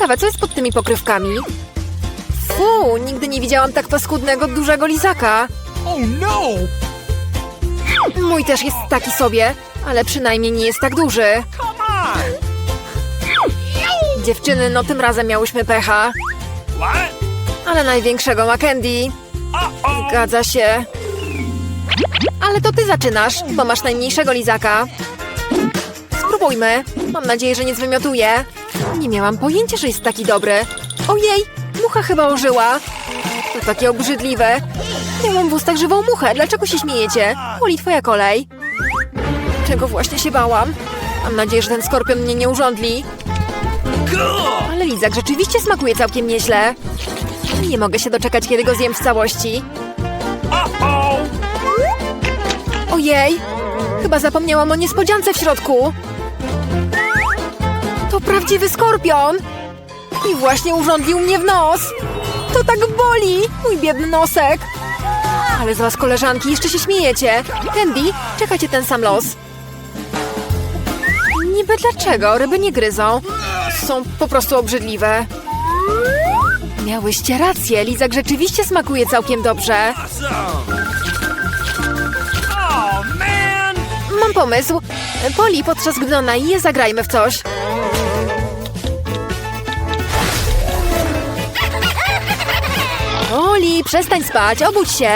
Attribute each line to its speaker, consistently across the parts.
Speaker 1: Ciekawe, co jest pod tymi pokrywkami? Fu, nigdy nie widziałam tak paskudnego, dużego lizaka.
Speaker 2: Oh no!
Speaker 1: Mój też jest taki sobie, ale przynajmniej nie jest tak duży. Dziewczyny, no tym razem miałyśmy pecha. Ale największego ma Candy. Zgadza się. Ale to ty zaczynasz, bo masz najmniejszego lizaka. Spróbujmy. Mam nadzieję, że nie zwymiotuje. Nie miałam pojęcia, że jest taki dobry. Ojej, mucha chyba ożyła. To takie obrzydliwe. Miałam w ustach żywą muchę. Dlaczego się śmiejecie? Oli, twoja kolej. Czego właśnie się bałam? Mam nadzieję, że ten skorpion mnie nie urządli. Ale lizak rzeczywiście smakuje całkiem nieźle. Nie mogę się doczekać, kiedy go zjem w całości. Ojej! Chyba zapomniałam o niespodziance w środku. To prawdziwy skorpion! I właśnie urządlił mnie w nos! To tak boli! Mój biedny nosek! Ale z was, koleżanki, jeszcze się śmiejecie. Candy, czekajcie ten sam los. Niby dlaczego? Ryby nie gryzą. Są po prostu obrzydliwe. Miałyście rację, lizak rzeczywiście smakuje całkiem dobrze.
Speaker 2: Oh!
Speaker 1: Mam pomysł. Poli, podczas gdy ona je, zagrajmy w coś. Poli, przestań spać, obudź się.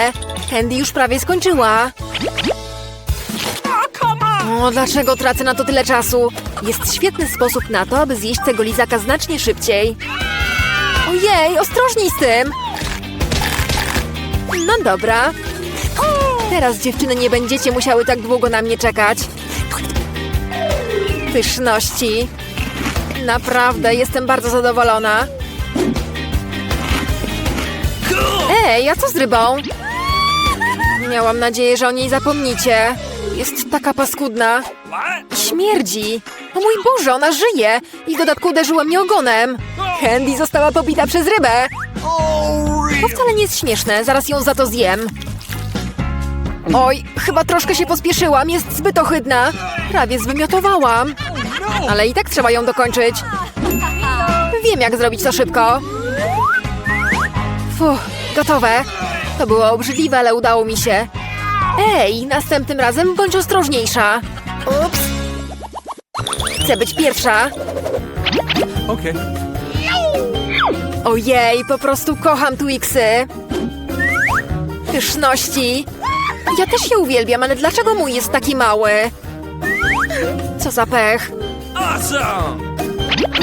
Speaker 1: Candy już prawie skończyła. O, dlaczego tracę na to tyle czasu? Jest świetny sposób na to, aby zjeść tego lizaka znacznie szybciej. Ojej, ostrożniej z tym! No dobra. Teraz dziewczyny nie będziecie musiały tak długo na mnie czekać. Pyszności. Naprawdę, jestem bardzo zadowolona. Ej, a co z rybą? Miałam nadzieję, że o niej zapomnicie. Jest taka paskudna. Śmierdzi. O mój Boże, ona żyje! I w dodatku uderzyła mnie ogonem. Candy została pobita przez rybę. To wcale nie jest śmieszne, zaraz ją za to zjem. Oj, chyba troszkę się pospieszyłam, jest zbyt ohydna. Prawie zwymiotowałam. Ale i tak trzeba ją dokończyć. Wiem, jak zrobić to szybko. Fuh, gotowe. To było obrzydliwe, ale udało mi się. Ej, następnym razem bądź ostrożniejsza. Ups. Chcę być pierwsza.
Speaker 2: Okay.
Speaker 1: Ojej, po prostu kocham Twixy. Pyszności. Ja też się uwielbiam, ale dlaczego mój jest taki mały? Co za pech.
Speaker 2: Awesome!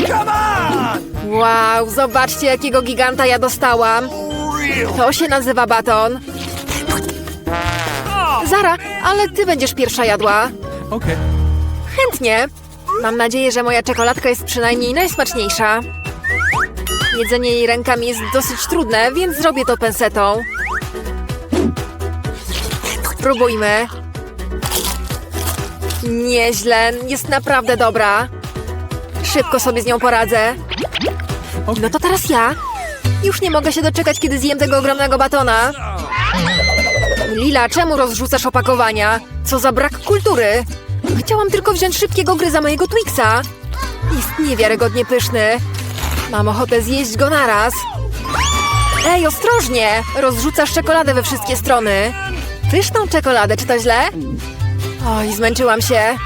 Speaker 2: Come on!
Speaker 1: Wow, zobaczcie, jakiego giganta ja dostałam. To się nazywa baton. Zara, ale ty będziesz pierwsza jadła.
Speaker 2: okay.
Speaker 1: Chętnie. Mam nadzieję, że moja czekoladka jest przynajmniej najsmaczniejsza. Jedzenie jej rękami jest dosyć trudne, więc zrobię to pensetą. Spróbujmy. Nieźle, jest naprawdę dobra. Szybko sobie z nią poradzę. No to teraz ja. Już nie mogę się doczekać, kiedy zjem tego ogromnego batona. Lila, czemu rozrzucasz opakowania? Co za brak kultury! Chciałam tylko wziąć szybkiego gryza mojego Twixa. Jest niewiarygodnie pyszny. Mam ochotę zjeść go naraz. Ej, ostrożnie! Rozrzucasz czekoladę we wszystkie strony. Pyszną czekoladę, czy to źle? Oj, zmęczyłam się.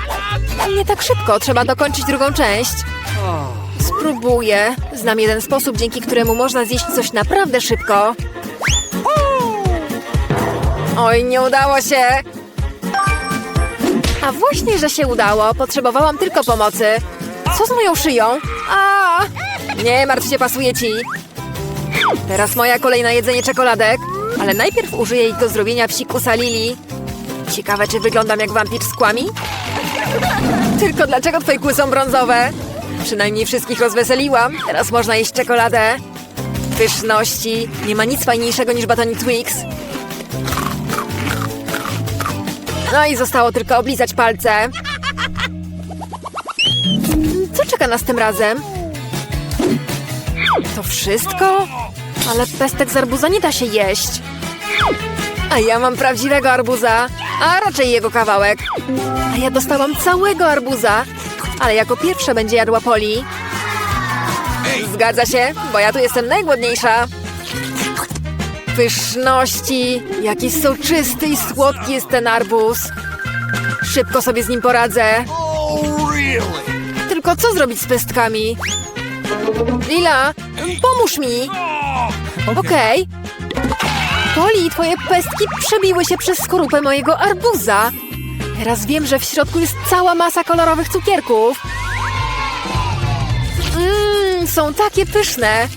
Speaker 1: Nie tak szybko, trzeba dokończyć drugą część. Spróbuję. Znam jeden sposób, dzięki któremu można zjeść coś naprawdę szybko. Oj, nie udało się. A właśnie, że się udało. Potrzebowałam tylko pomocy. Co z moją szyją? A! Nie martw się, pasuje ci. Teraz moja kolej na jedzenie czekoladek. Ale najpierw użyję ich do zrobienia psikusa Lili. Ciekawe, czy wyglądam jak wampir z kłami? Tylko dlaczego twoje kły są brązowe? Przynajmniej wszystkich rozweseliłam. Teraz można jeść czekoladę. Pyszności. Nie ma nic fajniejszego niż batonik Twix. No i zostało tylko oblizać palce. Co czeka nas tym razem? To wszystko? Ale pestek z arbuza nie da się jeść. A ja mam prawdziwego arbuza, a raczej jego kawałek. A ja dostałam całego arbuza, ale jako pierwsza będzie jadła Poli. Zgadza się, bo ja tu jestem najgłodniejsza. Pyszności, jaki soczysty i słodki jest ten arbuz. Szybko sobie z nim poradzę. Tylko co zrobić z pestkami? Lila, pomóż mi! Okej. Poli, twoje pestki przebiły się przez skorupę mojego arbuza. Teraz wiem, że w środku jest cała masa kolorowych cukierków. Mmm, są takie pyszne.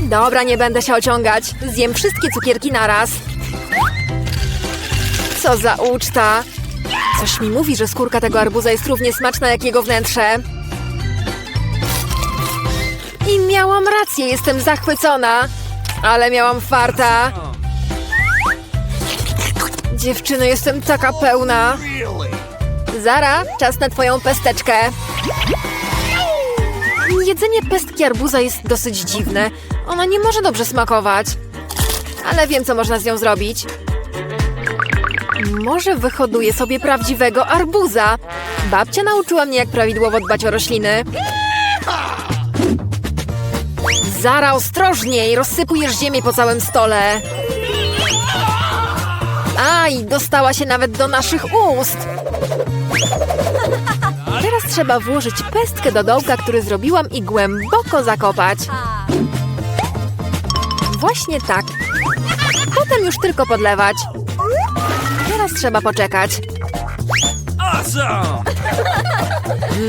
Speaker 1: Dobra, nie będę się ociągać. Zjem wszystkie cukierki naraz. Co za uczta. Coś mi mówi, że skórka tego arbuza jest równie smaczna jak jego wnętrze. I miałam rację, jestem zachwycona. Ale miałam farta. Dziewczyno, jestem taka pełna. Zara, czas na twoją pesteczkę. Jedzenie pestki arbuza jest dosyć dziwne. Ona nie może dobrze smakować. Ale wiem, co można z nią zrobić. Może wyhoduję sobie prawdziwego arbuza. Babcia nauczyła mnie, jak prawidłowo dbać o rośliny. Zara, ostrożniej! Rozsypujesz ziemię po całym stole. Aj, dostała się nawet do naszych ust. Teraz trzeba włożyć pestkę do dołka, który zrobiłam i głęboko zakopać. Właśnie tak. Potem już tylko podlewać. Teraz trzeba poczekać.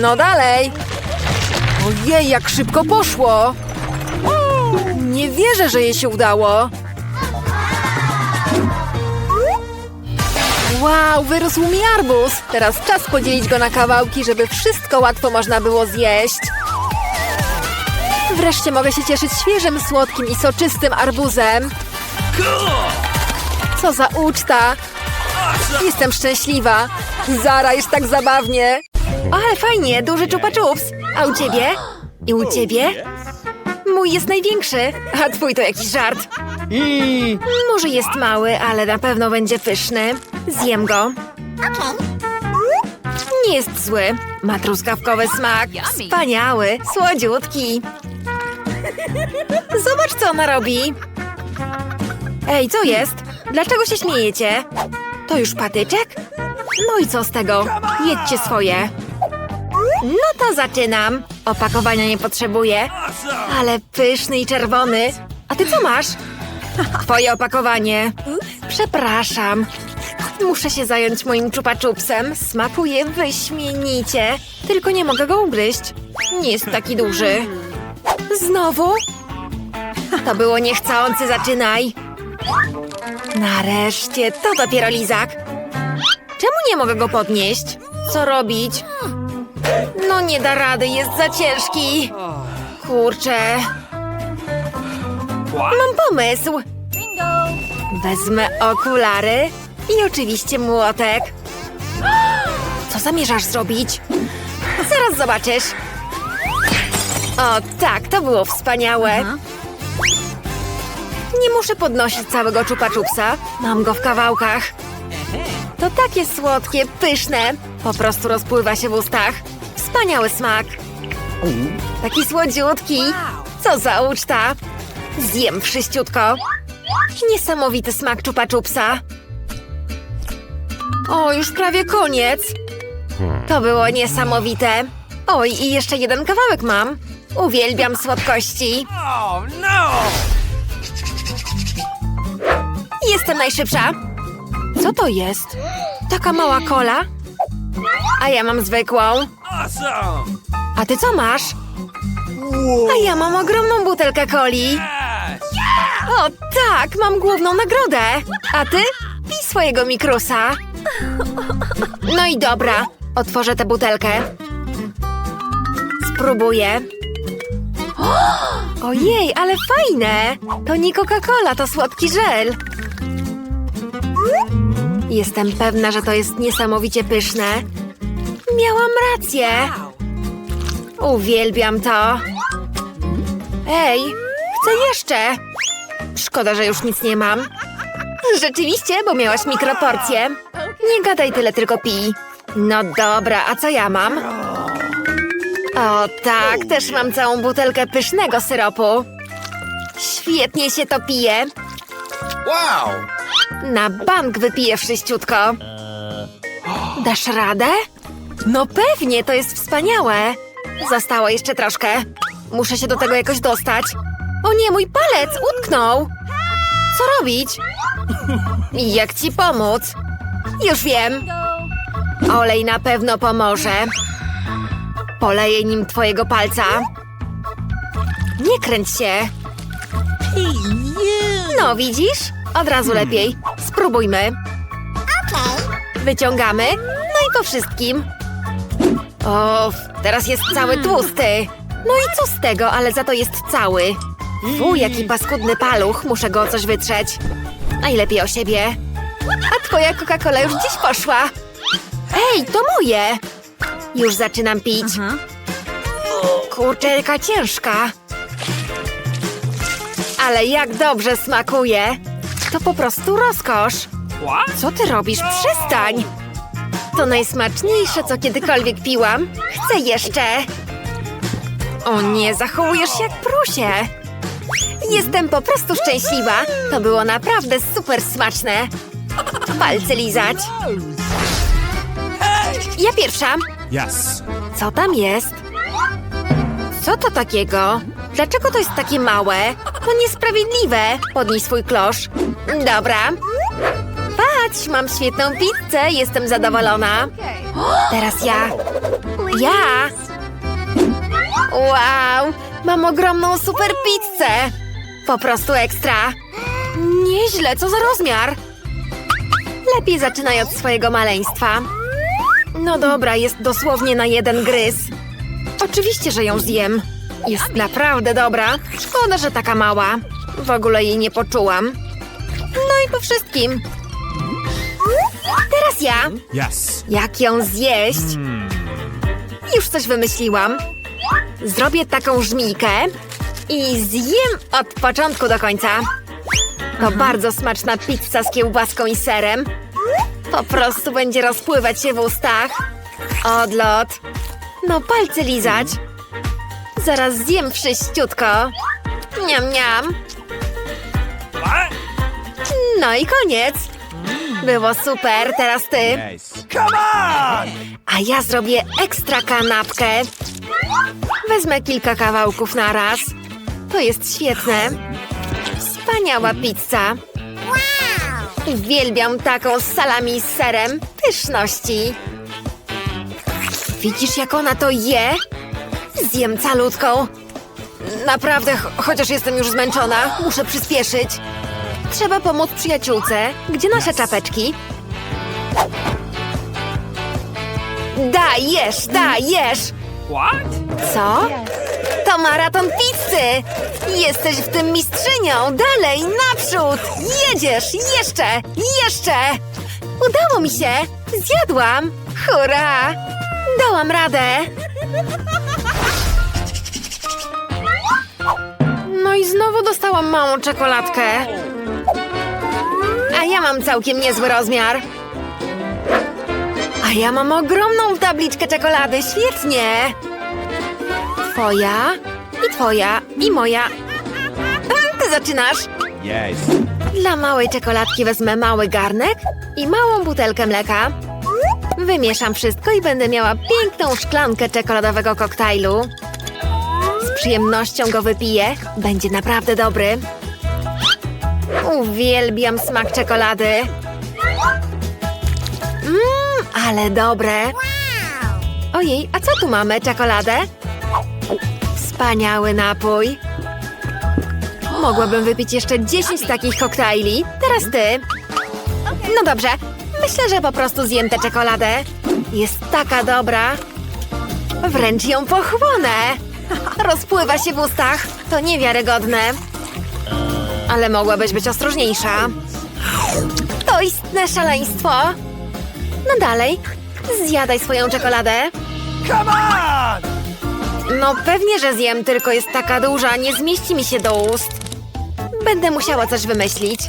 Speaker 1: No dalej. Ojej, jak szybko poszło. Nie wierzę, że jej się udało. Wow, wyrósł mi arbuz. Teraz czas podzielić go na kawałki, żeby wszystko łatwo można było zjeść. Wreszcie mogę się cieszyć świeżym, słodkim i soczystym arbuzem. Co za uczta. Jestem szczęśliwa. Zara, jest tak zabawnie. Ale fajnie, duży czupa czups. A u ciebie? I u ciebie? Mój jest największy, a twój to jakiś żart. Może jest mały, ale na pewno będzie pyszny. Zjem go. Nie jest zły. Ma truskawkowy smak. Wspaniały, słodziutki. Zobacz, co ona robi. Ej, co jest? Dlaczego się śmiejecie? To już patyczek? No i co z tego? Jedźcie swoje. No to zaczynam. Opakowania nie potrzebuję. Ale pyszny i czerwony. A ty co masz? Twoje opakowanie. Przepraszam. Muszę się zająć moim czupaczupsem. Smakuje wyśmienicie. Tylko nie mogę go ugryźć. Nie jest taki duży. Znowu? To było niechcący, zaczynaj. Nareszcie, to dopiero lizak. Czemu nie mogę go podnieść? Co robić? No nie da rady, jest za ciężki. Kurczę. Mam pomysł. Wezmę okulary i oczywiście młotek. Co zamierzasz zrobić? Zaraz zobaczysz. O tak, to było wspaniałe. Nie muszę podnosić całego czupa-czupsa. Mam go w kawałkach. To takie słodkie, pyszne. Po prostu rozpływa się w ustach. Wspaniały smak. Taki słodziutki. Co za uczta. Zjem wszyściutko. Niesamowity smak czupa-czupsa. O, już prawie koniec. To było niesamowite. Oj, i jeszcze jeden kawałek mam. Uwielbiam słodkości.
Speaker 2: Oh, no!
Speaker 1: Jestem najszybsza. Co to jest? Taka mała kola? A ja mam zwykłą. A ty co masz? A ja mam ogromną butelkę coli. O tak, mam główną nagrodę. A ty? Pij swojego mikrusa. No i dobra, otworzę tę butelkę. Spróbuję. Ojej, ale fajne! To nie Coca-Cola, to słodki żel. Jestem pewna, że to jest niesamowicie pyszne. Miałam rację. Uwielbiam to. Ej, chcę jeszcze. Szkoda, że już nic nie mam. Rzeczywiście, bo miałaś mikroporcję. Nie gadaj tyle, tylko pij. No dobra, a co ja mam? O tak, też mam całą butelkę pysznego syropu. Świetnie się to pije.
Speaker 2: Wow!
Speaker 1: Na bank wypiję wszyściutko. Dasz radę? No pewnie, to jest wspaniałe. Zostało jeszcze troszkę. Muszę się do tego jakoś dostać. O nie, mój palec utknął. Co robić? Jak ci pomóc? Już wiem. Olej na pewno pomoże. Poleję nim twojego palca. Nie kręć się. No, widzisz? Od razu lepiej. Spróbujmy. Wyciągamy. No i po wszystkim. O, teraz jest cały tłusty. No i co z tego, ale za to jest cały. Fu, jaki paskudny paluch. Muszę go o coś wytrzeć. Najlepiej o siebie. A twoja Coca-Cola już gdzieś poszła. Ej, to moje. Już zaczynam pić. Kurczę, jaka ciężka. Ale jak dobrze smakuje. To po prostu rozkosz. Co ty robisz? Przestań! To najsmaczniejsze, co kiedykolwiek piłam. Chcę jeszcze! O nie, zachowujesz się jak prusie! Jestem po prostu szczęśliwa. To było naprawdę super smaczne. Palce lizać. Ja pierwsza.
Speaker 2: Yes.
Speaker 1: Co tam jest? Co to takiego? Dlaczego to jest takie małe? To niesprawiedliwe. Podnij swój klosz. Dobra. Patrz, mam świetną pizzę. Jestem zadowolona. Teraz ja. Ja. Wow, mam ogromną super pizzę. Po prostu ekstra. Nieźle, co za rozmiar. Lepiej zaczynaj od swojego maleństwa. No dobra, jest dosłownie na jeden gryz. Oczywiście, że ją zjem. Jest naprawdę dobra. Szkoda, że taka mała. W ogóle jej nie poczułam. No i po wszystkim. Teraz ja.
Speaker 2: Yes.
Speaker 1: Jak ją zjeść? Już coś wymyśliłam. Zrobię taką żmijkę i zjem od początku do końca. To bardzo smaczna pizza z kiełbaską i serem. Po prostu będzie rozpływać się w ustach. Odlot. No palce lizać. Zaraz zjem wszyściutko. Niam, niam.
Speaker 2: What?
Speaker 1: No i koniec. Było super, teraz ty.
Speaker 2: Come on!
Speaker 1: A ja zrobię ekstra kanapkę. Wezmę kilka kawałków na raz. To jest świetne. Wspaniała pizza. Uwielbiam taką z salami z serem. Pyszności. Widzisz, jak ona to je? Zjem calutką. Naprawdę, ch- chociaż jestem już zmęczona, muszę przyspieszyć. Trzeba pomóc przyjaciółce. Gdzie nasze czapeczki? Dajesz, dajesz!
Speaker 2: What?
Speaker 1: Co? To maraton pizzy! Jesteś w tym mistrzynią! Dalej, naprzód! Jedziesz! Jeszcze! Jeszcze! Udało mi się! Zjadłam! Hurra! Dałam radę! No i znowu dostałam małą czekoladkę. A ja mam całkiem niezły rozmiar. A ja mam ogromną tabliczkę czekolady, świetnie! Twoja, i twoja, i moja. Ty zaczynasz.
Speaker 2: Yes.
Speaker 1: Dla małej czekoladki wezmę mały garnek i małą butelkę mleka. Wymieszam wszystko i będę miała piękną szklankę czekoladowego koktajlu. Z przyjemnością go wypiję. Będzie naprawdę dobry. Uwielbiam smak czekolady. Mmm, ale dobre. Ojej, a co tu mamy? Czekoladę? Wspaniały napój. Mogłabym wypić jeszcze 10 takich koktajli. Teraz ty. No dobrze. Myślę, że po prostu zjem tę czekoladę. Jest taka dobra. Wręcz ją pochłonę. Rozpływa się w ustach. To niewiarygodne. Ale mogłabyś być ostrożniejsza. To istne szaleństwo. No dalej. Zjadaj swoją czekoladę.
Speaker 2: Come on!
Speaker 1: No pewnie, że zjem, tylko jest taka duża, nie zmieści mi się do ust. Będę musiała coś wymyślić.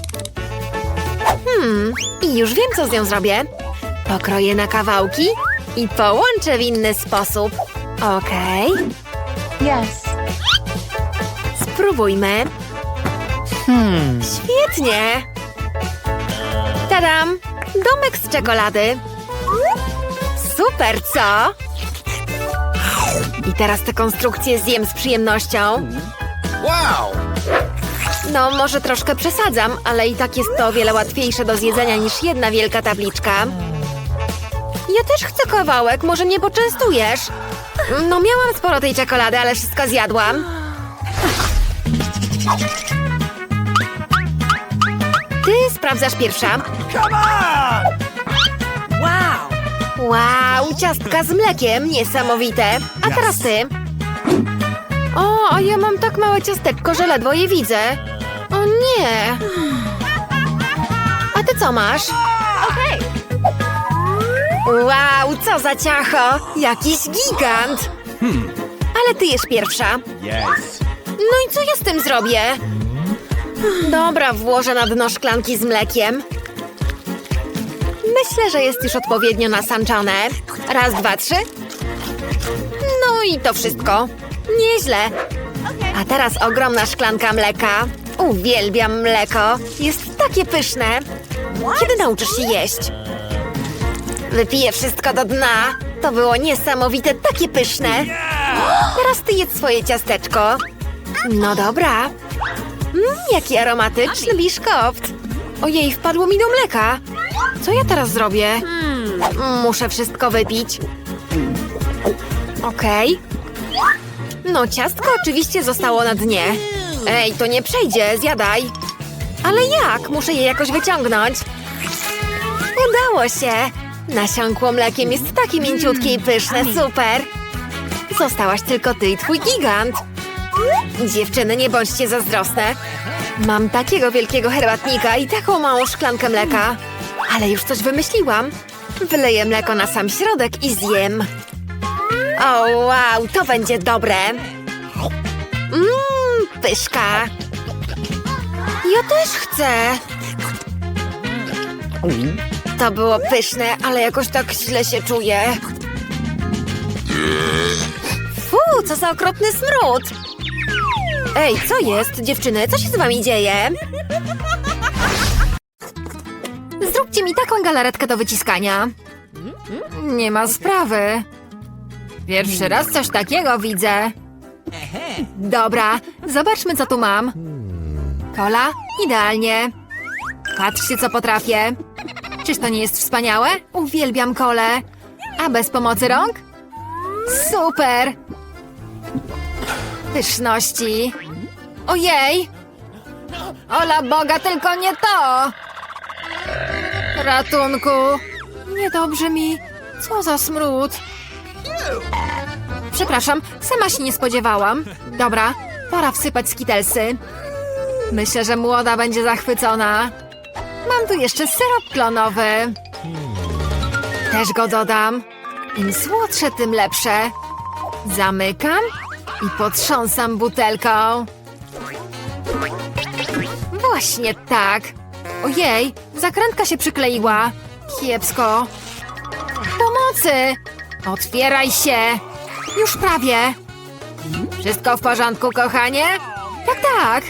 Speaker 1: Hmm, i już wiem, co z nią zrobię. Pokroję na kawałki i połączę w inny sposób. Okej,
Speaker 3: Yes.
Speaker 1: spróbujmy. Świetnie! Tadam! Domek z czekolady. Super, co? I teraz tę konstrukcję zjem z przyjemnością.
Speaker 2: Wow!
Speaker 1: No, może troszkę przesadzam, ale i tak jest to o wiele łatwiejsze do zjedzenia niż jedna wielka tabliczka. Ja też chcę kawałek, może mnie poczęstujesz? No, miałam sporo tej czekolady, ale wszystko zjadłam. Ty sprawdzasz pierwsza.
Speaker 2: Come on!
Speaker 1: Wow, ciastka z mlekiem, niesamowite. A teraz ty. O, a ja mam tak małe ciasteczko, że ledwo je widzę. O nie. A ty co masz? Okej. Wow, co za ciacho! Jakiś gigant! Ale ty jesz pierwsza.
Speaker 2: Yes.
Speaker 1: No i co ja z tym zrobię? Dobra, włożę na dno szklanki z mlekiem. Myślę, że jest już odpowiednio nasanczone. Raz, dwa, trzy. No i to wszystko. Nieźle. A teraz ogromna szklanka mleka. Uwielbiam mleko. Jest takie pyszne. Kiedy nauczysz się jeść? Wypiję wszystko do dna. To było niesamowite, takie pyszne. Teraz ty jedz swoje ciasteczko. No dobra. Mmm, jaki aromatyczny biszkopt. Ojej, wpadło mi do mleka. Co ja teraz zrobię? Muszę wszystko wypić. Okej. No, ciastko oczywiście zostało na dnie. Ej, to nie przejdzie, zjadaj. Ale jak? Muszę je jakoś wyciągnąć. Udało się. Nasiąkło mlekiem jest takie mięciutkie i pyszne, super. Zostałaś tylko ty i twój gigant. Dziewczyny, nie bądźcie zazdrosne. Mam takiego wielkiego herbatnika i taką małą szklankę mleka. Ale już coś wymyśliłam. Wyleję mleko na sam środek i zjem. O, wow, to będzie dobre. Mmm, pyszka. Ja też chcę. To było pyszne, ale jakoś tak źle się czuję. Fu, co za okropny smród. Ej, co jest, dziewczyny? Co się z wami dzieje? Zróbcie mi taką galaretkę do wyciskania. Nie ma sprawy. Pierwszy raz coś takiego widzę. Dobra, zobaczmy co tu mam. Kola? Idealnie. Patrzcie co potrafię. Czyż to nie jest wspaniałe? Uwielbiam kole. A bez pomocy rąk? Super! Pyszności. Ojej! Ola Boga, tylko nie to! Ratunku! Niedobrze mi. Co za smród. Przepraszam, sama się nie spodziewałam. Dobra, pora wsypać skitelsy. Myślę, że młoda będzie zachwycona. Mam tu jeszcze syrop klonowy. Też go dodam. Im słodsze, tym lepsze. Zamykam i potrząsam butelką. Właśnie tak. Ojej, zakrętka się przykleiła. Kiepsko. Pomocy! Otwieraj się! Już prawie. Wszystko w porządku, kochanie? Tak, tak.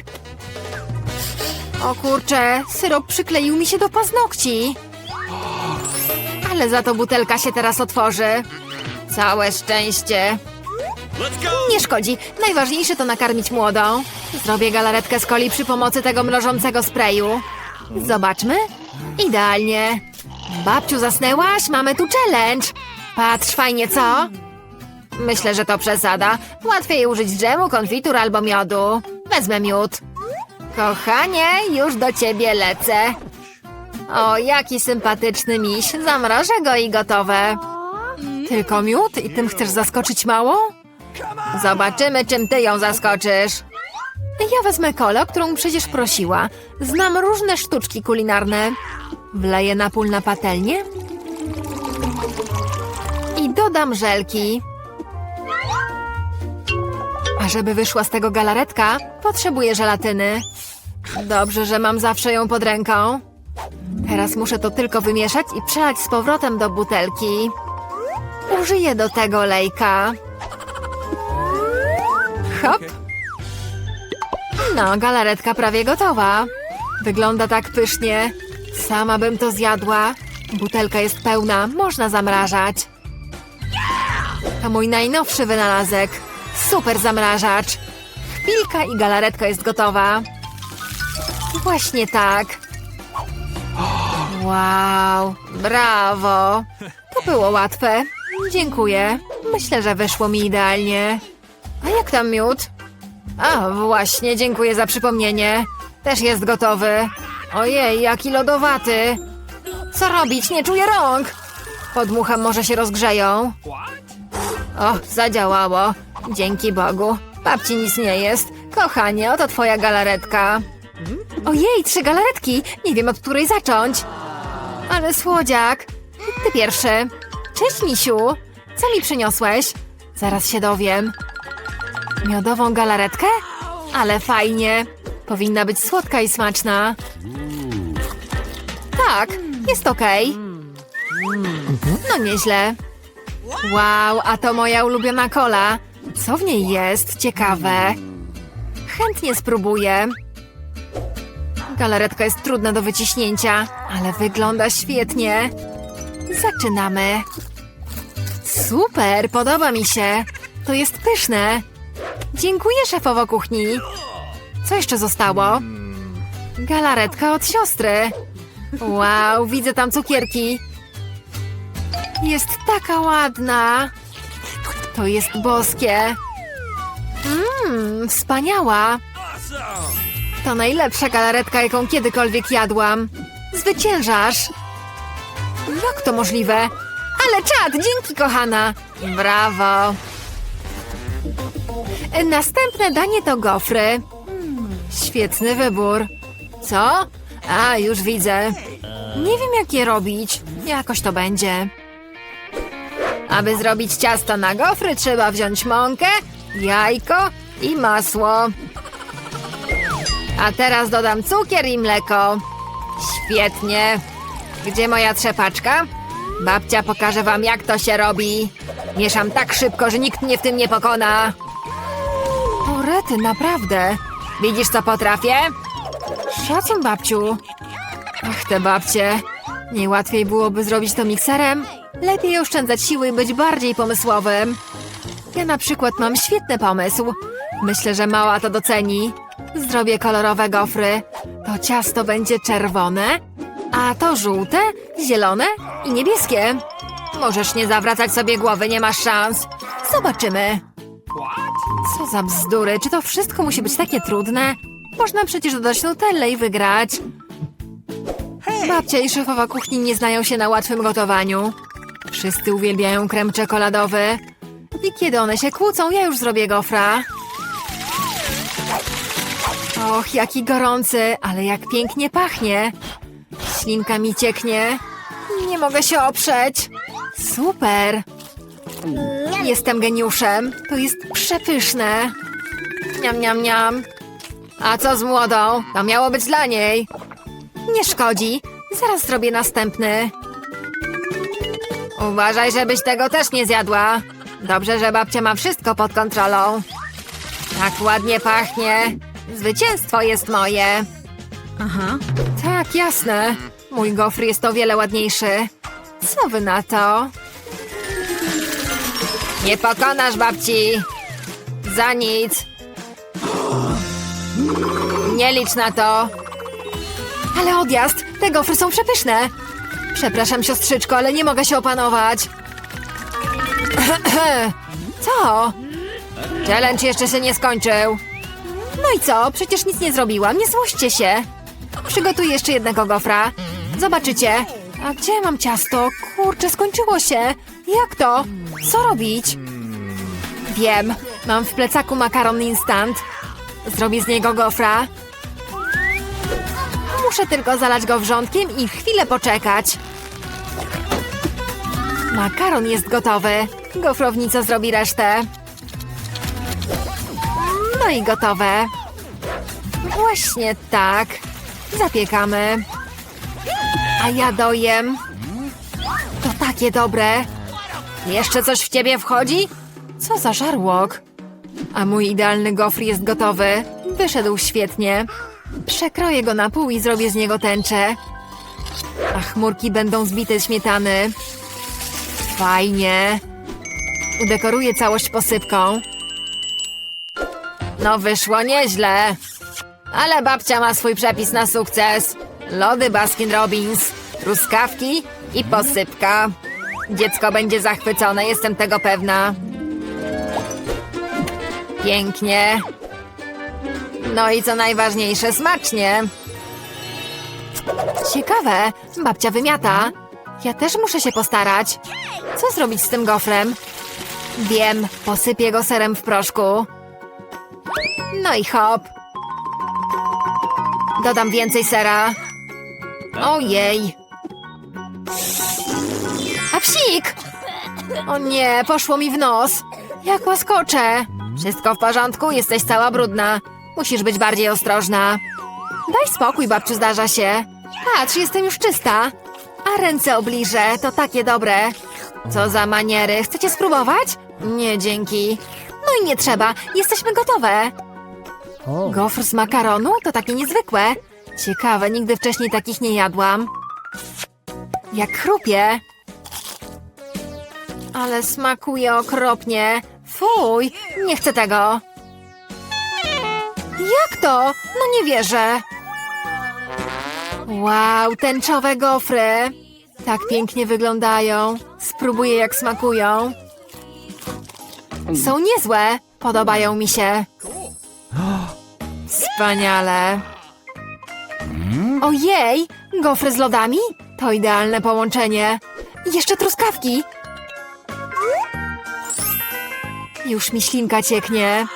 Speaker 1: O kurczę, syrop przykleił mi się do paznokci. Ale za to butelka się teraz otworzy. Całe szczęście. Nie szkodzi. Najważniejsze to nakarmić młodą. Zrobię galaretkę z coli przy pomocy tego mrożącego sprayu. Zobaczmy. Idealnie. Babciu, zasnęłaś? Mamy tu challenge. Patrz, fajnie, co? Myślę, że to przesada. Łatwiej użyć dżemu, konfitur albo miodu. Wezmę miód. Kochanie, już do ciebie lecę. O, jaki sympatyczny miś. Zamrożę go i gotowe. Tylko miód? I tym chcesz zaskoczyć małą? Zobaczymy, czym ty ją zaskoczysz. Ja wezmę kolę, którą przecież prosiła. Znam różne sztuczki kulinarne. Wleję napól na patelnię. I dodam żelki. A żeby wyszła z tego galaretka, potrzebuję żelatyny. Dobrze, że mam zawsze ją pod ręką. Teraz muszę to tylko wymieszać i przelać z powrotem do butelki. Użyję do tego lejka. Hop. No, galaretka prawie gotowa. Wygląda tak pysznie. Sama bym to zjadła. Butelka jest pełna, można zamrażać. To mój najnowszy wynalazek. Super zamrażacz. Chwilka i galaretka jest gotowa. Właśnie tak. Wow, brawo. To było łatwe. Dziękuję. Myślę, że wyszło mi idealnie. A jak tam miód? A, właśnie, dziękuję za przypomnienie. Też jest gotowy. Ojej, jaki lodowaty. Co robić? Nie czuję rąk. Podmucham, może się rozgrzeją. O, zadziałało. Dzięki Bogu. Babci nic nie jest. Kochanie, oto twoja galaretka. Ojej, trzy galaretki. Nie wiem, od której zacząć. Ale słodziak. Ty pierwszy. Cześć, misiu. Co mi przyniosłeś? Zaraz się dowiem. Miodową galaretkę? Ale fajnie. Powinna być słodka i smaczna. Tak, jest okej. No nieźle. Wow, a to moja ulubiona kola. Co w niej jest? Ciekawe. Chętnie spróbuję. Galaretka jest trudna do wyciśnięcia, ale wygląda świetnie. Zaczynamy. Super, podoba mi się. To jest pyszne. Dziękuję, szefowo kuchni. Co jeszcze zostało? Galaretka od siostry. Wow, widzę tam cukierki. Jest taka ładna. To jest boskie. Mmm, wspaniała. To najlepsza galaretka, jaką kiedykolwiek jadłam. Zwyciężasz. Jak to możliwe? Ale czad, dzięki kochana. Brawo. Następne danie to gofry. Świetny wybór. Co? A, już widzę. Nie wiem, jak je robić. Jakoś to będzie. Aby zrobić ciasto na gofry, trzeba wziąć mąkę, jajko i masło. A teraz dodam cukier i mleko. Świetnie. Gdzie moja trzepaczka? Babcia pokaże wam, jak to się robi. Mieszam tak szybko, że nikt mnie w tym nie pokona. O, rety, naprawdę. Widzisz, co potrafię? Szacun, babciu. Ach, te babcie. Nie łatwiej byłoby zrobić to mikserem? Lepiej oszczędzać siły i być bardziej pomysłowym. Ja na przykład mam świetny pomysł. Myślę, że mała to doceni. Zrobię kolorowe gofry. To ciasto będzie czerwone, a to żółte, zielone i niebieskie. Możesz nie zawracać sobie głowy, nie masz szans. Zobaczymy. Co za bzdury, czy to wszystko musi być takie trudne? Można przecież dodać nutellę i wygrać. Babcia i szefowa kuchni nie znają się na łatwym gotowaniu. Wszyscy uwielbiają krem czekoladowy. I kiedy one się kłócą, ja już zrobię gofra. Och, jaki gorący, ale jak pięknie pachnie. Ślinka mi cieknie. Nie mogę się oprzeć. Super. Jestem geniuszem. To jest przepyszne. Niam, niam, niam. A co z młodą? To miało być dla niej. Nie szkodzi. Zaraz zrobię następny. Uważaj, żebyś tego też nie zjadła. Dobrze, że babcia ma wszystko pod kontrolą. Tak ładnie pachnie. Zwycięstwo jest moje.
Speaker 3: Aha.
Speaker 1: Tak, jasne. Mój gofr jest o wiele ładniejszy. Co wy na to? Nie pokonasz babci. Za nic. Nie licz na to. Ale odjazd! Te gofry są przepyszne. Przepraszam, siostrzyczko, ale nie mogę się opanować. Co? Challenge jeszcze się nie skończył. No i co? Przecież nic nie zrobiłam. Nie złoście się. Przygotuję jeszcze jednego gofra. Zobaczycie. A gdzie mam ciasto? Kurczę, skończyło się. Jak to? Co robić? Wiem. Mam w plecaku makaron instant. Zrobię z niego gofra. Muszę tylko zalać go wrzątkiem i chwilę poczekać. Makaron jest gotowy. Gofrownica zrobi resztę. No i gotowe. Właśnie tak. Zapiekamy. A ja dojem. To takie dobre. Jeszcze coś w ciebie wchodzi? Co za żarłok? A mój idealny gofr jest gotowy. Wyszedł świetnie. Przekroję go na pół i zrobię z niego tęczę. A chmurki będą zbite śmietany. Fajnie. Udekoruję całość posypką. No wyszło nieźle. Ale babcia ma swój przepis na sukces. Lody Baskin Robbins, truskawki i posypka. Dziecko będzie zachwycone, jestem tego pewna. Pięknie. No i co najważniejsze, smacznie. Ciekawe, babcia wymiata. Ja też muszę się postarać. Co zrobić z tym gofrem? Wiem, posypię go serem w proszku. No i hop. Dodam więcej sera. Ojej. Psik! O nie, poszło mi w nos. Jak łaskoczę. Wszystko w porządku, jesteś cała brudna. Musisz być bardziej ostrożna. Daj spokój, babciu, zdarza się. Patrz, jestem już czysta. A ręce obliżę, to takie dobre. Co za maniery, chcecie spróbować? Nie, dzięki. No i nie trzeba, jesteśmy gotowe. Gofr z makaronu? To takie niezwykłe. Ciekawe, nigdy wcześniej takich nie jadłam. Jak chrupie. Ale smakuje okropnie. Fuj, nie chcę tego. Jak to? No nie wierzę. Wow, tęczowe gofry. Tak pięknie wyglądają. Spróbuję jak smakują. Są niezłe. Podobają mi się. Wspaniale. Ojej, gofry z lodami? To idealne połączenie. Jeszcze truskawki. Już mi ślinka cieknie.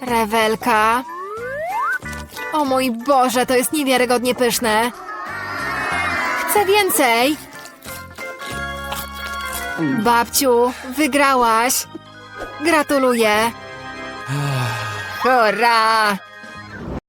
Speaker 1: Rewelka. O mój Boże, to jest niewiarygodnie pyszne. Chcę więcej. Babciu, wygrałaś. Gratuluję. Hurra!